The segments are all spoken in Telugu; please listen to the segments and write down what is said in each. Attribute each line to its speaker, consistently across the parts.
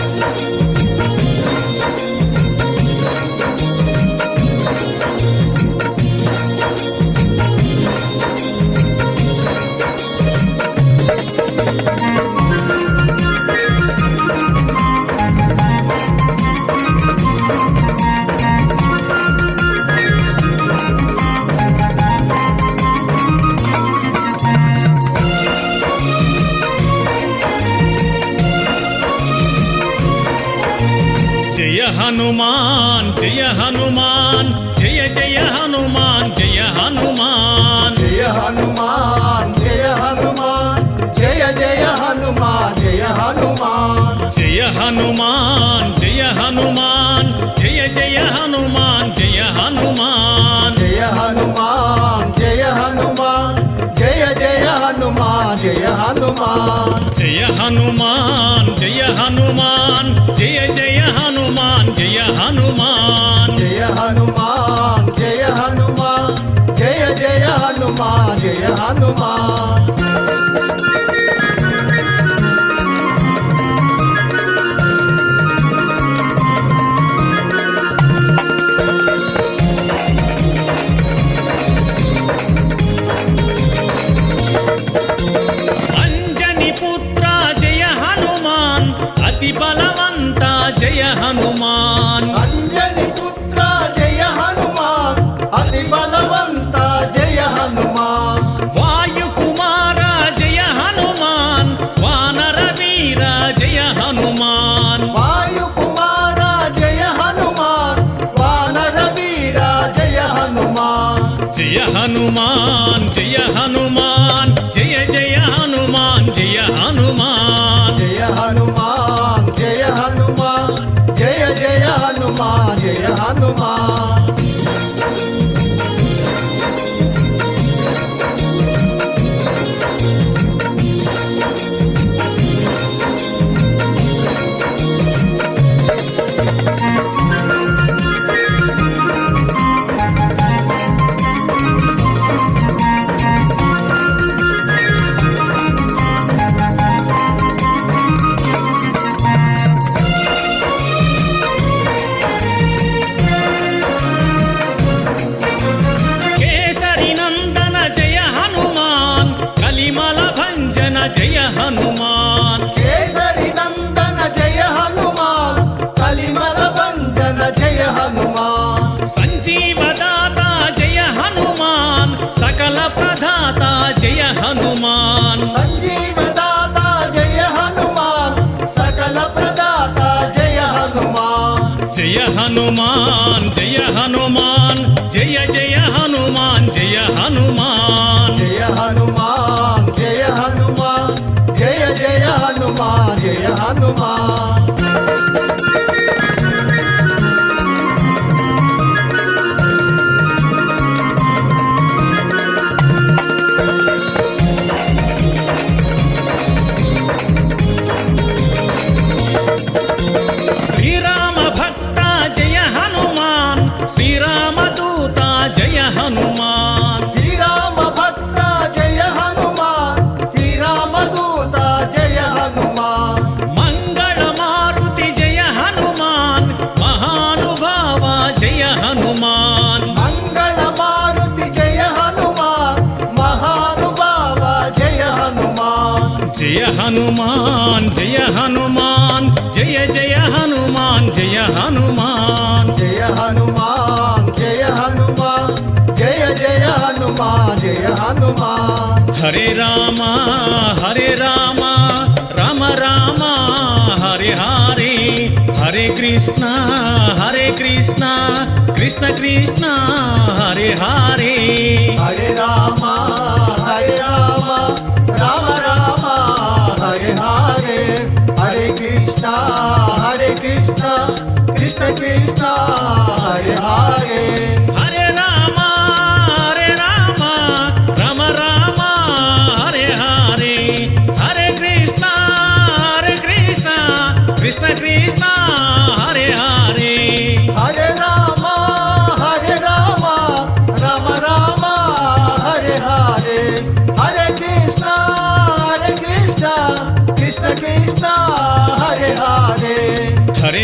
Speaker 1: thank you. జయ హనుమాన్ జయ హనుమాన్ జయ
Speaker 2: జయ హనుమాన్ జయ హనుమాన్. జయ హనుమాన్ జయ హనుమాన్
Speaker 1: జయ జయ హనుమాన్ జయ హనుమాన్. జయ హనుమాన్
Speaker 2: జయ హనుమాన్. హనుమాన్ జయ హనుమాన్. జయ హనుమాన్
Speaker 1: జయ హనుమాన్ జయ జయ హనుమాన్ జయ హనుమాన్.
Speaker 2: హనుమాన్ హనుమాన్.
Speaker 1: కేసరి నందన జయ హనుమాన్ కలిమల
Speaker 2: బంధన జయ హనుమాన్.
Speaker 1: సంజీవదాత జయ హనుమాన్ సకల ప్రదాత జయ హనుమాన్.
Speaker 2: సంజీవదాత జయ హనుమాన్ సకల ప్రదాత జయ హనుమాన్.
Speaker 1: జయ హనుమాన్ జయ హనుమాన్. హనుమాన్ జయ హనుమాన్
Speaker 2: జయ జయ హనుమాన్ జయ హనుమాన్. జయ హనుమాన్
Speaker 1: జయ హనుమాన్ జయ
Speaker 2: జయ హనుమాన్ జయ హనుమాన్.
Speaker 1: హరే రామ హరే రామ రామ రామ హరే హరే హరే కృష్ణ హరే కృష్ణ కృష్ణ కృష్ణ హరే హరే.
Speaker 2: హరే రామ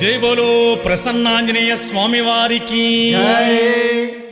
Speaker 1: జై బోలో ప్రసన్నాంజనేయ స్వామి వారికి
Speaker 2: జై.